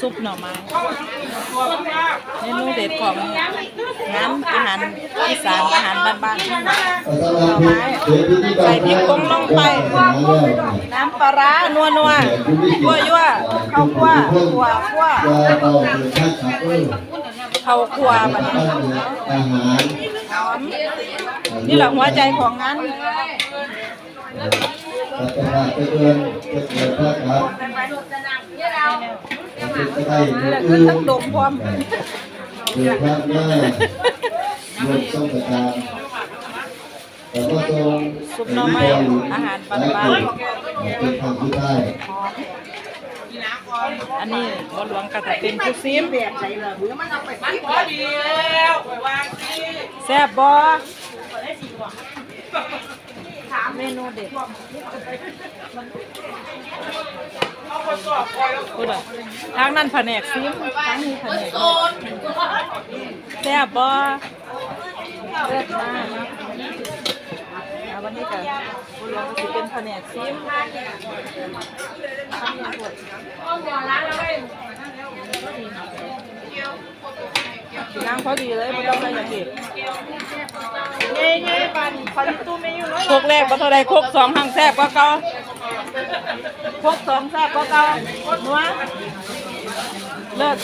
ซุปหน่อไม้เมนูเด็ดของน้ำอาหารอีสานอาหารบ้านๆหน่อไม้ใส่พริกผงลงไป น้ำปลาร้านัวนัวยั่วยั่วข้าวคั่วคั่วคั่วข้าวคั่วแบบนี้อาหารหอมนี่แหละหัวใจของงาน เดือนจะเกิดพระครับจะได้นี่แหละดูคือทั้งดมพร้อมเกิดพระแม่รวมต้องประการแต่ก็ทรงซุปน่อไม้อาหารบ้านเป็นคำที่ได้อันนี้บหลวงก็จะเป็นผู้ซิมแซ่บบ่ เมนูเด็ดพูดอะทางนั้นแผนกซิมทางนี้แผนกแซ่บบ่เลิศมากอะวันนี้ก็บุหลวงก็สิเป็นแผนกซิม นางพอดีเลยไม่ต้องใส่อย่างอื่นเย้เย้ปันปันตู้ไม่อยู่โคกแรกบ่เท่าใดโคกสองห้างแซ่บกว่าเก่าโคกสองแซ่บกว่าเก่านัวเลิศ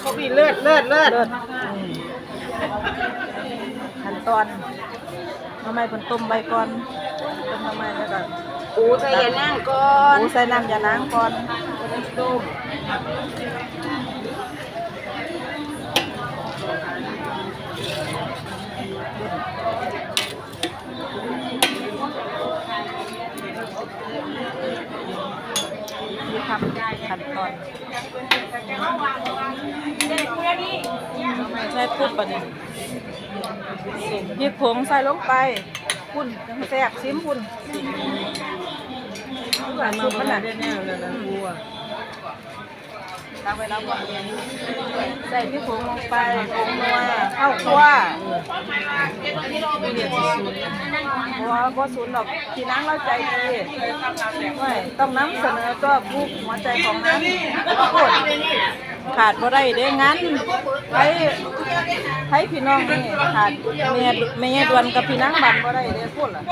เขาบีเลือดเลือดเลือดเลิศอืมขั้นตอนทำไมเป็นต้มใบก่อนต้มทำไมแล้วก็ อูใจเย็นนั่งก่อนปูใส่น้ำยาล้างก่อนต้มมีทำขั้นตอนใส่ปุ๊บปะเนี่ยพริกผงใส่ลงไป พุ่นจังแซ่บซิมพุ่นมามามาได้แน่เลยนะกูอะตักไปแล้วก่อนใส่พริกผงลงไปผงนัวข้าวคั่วเพราะว่าก็ศูนย์ดอกพี่นังเราใจดีไม่ต้องน้ำเสนอตัวผู้หัวใจของนั้นพูด ขาดบ่ได้เด้งั้นไผไผพี่น้องนี่ขาดแม่แม่ดวนกับพี่นังบันบ่ได้เด้พูดล่ะ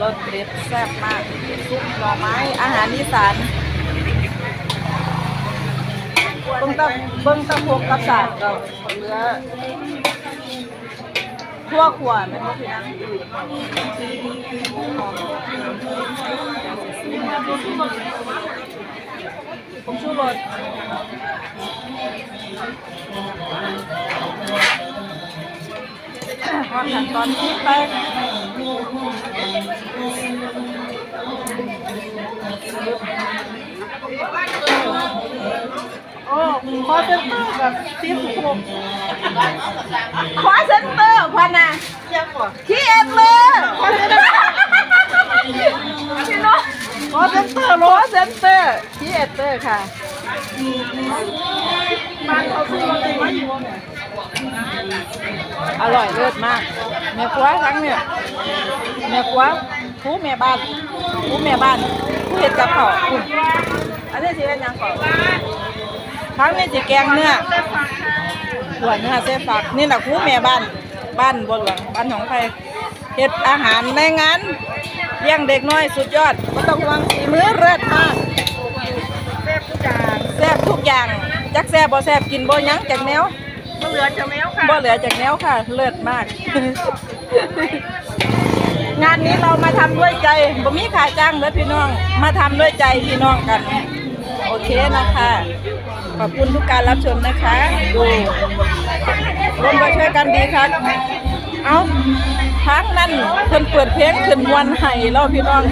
รสเด็ดแซ่บมากซุปหน่อไม้อาหารอีสานเบิ้งตะเบิ้งตะพวกกับสาดก็เหลือทั่วขวานแม่นบ่พี่นัง ผมชูรสพอขั้นตอนนี้ไปโอ้คอเซ็นเตอร์กับซีสุขุมคอเซ็นเตอร์พันนะที่เอ็ดเลยคอเซ็นเตอร์พี่น้อง คอเซ็นเตอร์คอเซ็นเตอร์ที่เอเตอร์ค่ะบ้าเขาซื้อรถดีมาอยู่เนี่ยอร่อยเลิศมากแม่ครัวทั้งเนี่ยแม่ครัวผู้แม่บ้านผู้แม่บ้านผู้เห็ดกับเขาวคุณอันนี้สิเป็นยังก่อนทั้งนี้สิแกงเนื้อหัวเนื้อเส้นฝักนี่แหละครูแม่บ้านบ้านบนหลังบ้านของใคร เฮ็ดอาหารในงานเลี้ยงเด็กน้อยสุดยอดก็ต้องวางสีมือเลิศมากแซ่บทุกอย่างจักแซ่บบ่แซ่บกินบ่หยั้งจากแนวเหลือจะแมวค่ะบ่เหลือจากแนวค่ะ เลิศมาก งานนี้เรามาทำด้วยใจบ่มีค่าจ้างเด้อพี่น้อง มาทำด้วยใจพี่น้องกัน โอเคนะคะ ขอบคุณทุกการรับชมนะคะ ดูร่วมด้วยช่วยกันดีครับ เอา ทั้งนั้นเพิ่นเปิดเพลงขึ้นวันไห้เราพี่น้อง